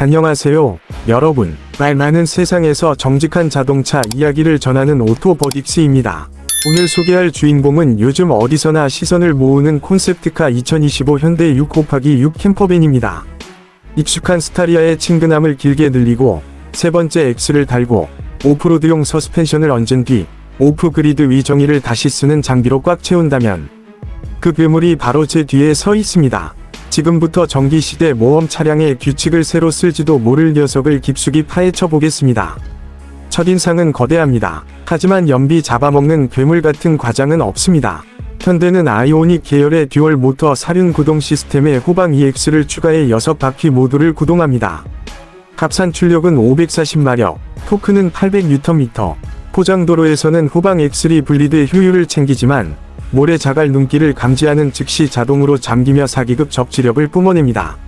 안녕하세요, 여러분. 말 많은 세상에서 정직한 자동차 이야기를 전하는 오토버딕스입니다. 오늘 소개할 주인공은 요즘 어디서나 시선을 모으는 콘셉트카 2025 현대 6 곱하기 6 캠퍼밴입니다. 익숙한 스타리아의 친근함을 길게 늘리고 세 번째 X를 달고 오프로드용 서스펜션을 얹은 뒤 오프그리드 위 정의를 다시 쓰는 장비로 꽉 채운다면 그 괴물이 바로 제 뒤에 서 있습니다. 지금부터 전기시대 모험 차량의 규칙을 새로 쓸지도 모를 녀석을 깊숙이 파헤쳐 보겠습니다. 첫인상은 거대합니다. 하지만 연비 잡아먹는 괴물 같은 과장은 없습니다. 현대는 아이오닉 계열의 듀얼 모터 사륜 구동 시스템에 후방 EX를 추가해 6바퀴 모두를 구동합니다. 합산 출력은 540마력, 토크는 800Nm, 포장도로에서는 후방 엑슬이 분리돼 효율을 챙기지만 모래 자갈 눈길을 감지하는 즉시 자동으로 잠기며 4기급 접지력을 뿜어냅니다.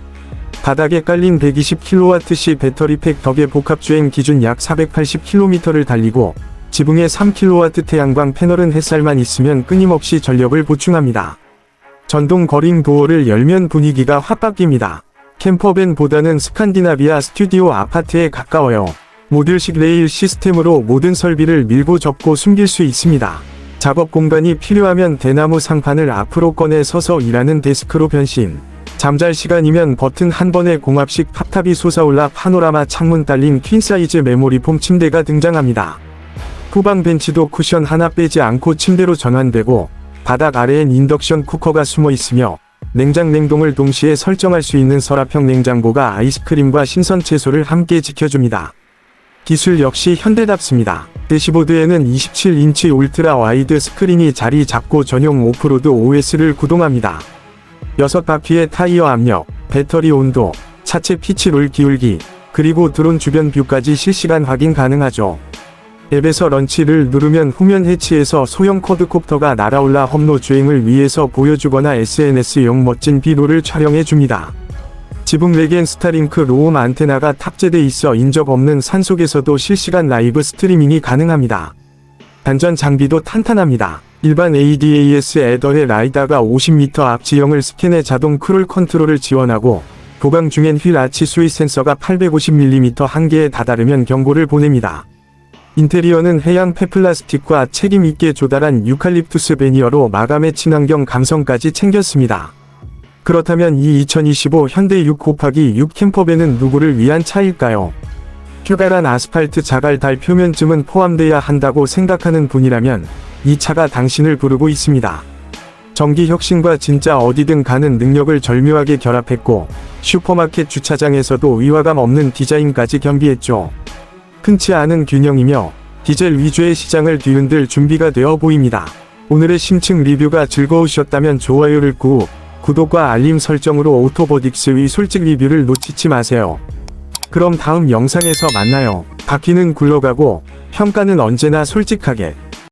바닥에 깔린 120kWc 배터리 팩 덕에 복합주행 기준 약 480km를 달리고 지붕에 3kW 태양광 패널은 햇살만 있으면 끊임없이 전력을 보충합니다. 전동 거링 도어를 열면 분위기가 확 바뀝니다. 캠퍼밴보다는 스칸디나비아 스튜디오 아파트에 가까워요. 모듈식 레일 시스템으로 모든 설비를 밀고 접고 숨길 수 있습니다. 작업 공간이 필요하면 대나무 상판을 앞으로 꺼내 서서 일하는 데스크로 변신. 잠잘 시간이면 버튼 한 번에 공합식 팝탑이 솟아올라 파노라마 창문 딸린 퀸사이즈 메모리폼 침대가 등장합니다. 후방 벤치도 쿠션 하나 빼지 않고 침대로 전환되고 바닥 아래엔 인덕션 쿠커가 숨어 있으며 냉장 냉동을 동시에 설정할 수 있는 서랍형 냉장고가 아이스크림과 신선 채소를 함께 지켜줍니다. 기술 역시 현대답습니다. 대시보드에는 27인치 울트라 와이드 스크린이 자리 잡고 전용 오프로드 OS를 구동합니다. 6바퀴의 타이어 압력, 배터리 온도, 차체 피치롤 기울기, 그리고 드론 주변 뷰까지 실시간 확인 가능하죠. 앱에서 런치를 누르면 후면 해치에서 소형 쿼드콥터가 날아올라 험로 주행을 위해서 보여주거나 SNS용 멋진 비로를 촬영해줍니다. 지붕 외겐 스타링크 로움 안테나가 탑재돼 있어 인적 없는 산속에서도 실시간 라이브 스트리밍이 가능합니다. 단전 장비도 탄탄합니다. 일반 ADAS 에더의 라이다가 50m 앞 지형을 스캔해 자동 크롤 컨트롤을 지원하고 보강 중엔 휠 아치 수위 센서가 850mm 한계에 다다르면 경고를 보냅니다. 인테리어는 해양 폐플라스틱과 책임 있게 조달한 유칼립투스 베니어로 마감의 친환경 감성까지 챙겼습니다. 그렇다면 이 2025 현대 6 곱하기 6 캠퍼밴은 누구를 위한 차일까요? 휴가란 아스팔트 자갈 달 표면쯤은 포함돼야 한다고 생각하는 분이라면 이 차가 당신을 부르고 있습니다. 전기 혁신과 진짜 어디든 가는 능력을 절묘하게 결합했고 슈퍼마켓 주차장에서도 위화감 없는 디자인까지 겸비했죠. 흔치 않은 균형이며 디젤 위주의 시장을 뒤흔들 준비가 되어 보입니다. 오늘의 심층 리뷰가 즐거우셨다면 좋아요를 꾹 구독과 알림 설정으로 오토버딕스의 솔직 리뷰를 놓치지 마세요. 그럼 다음 영상에서 만나요. 바퀴는 굴러가고 평가는 언제나 솔직하게.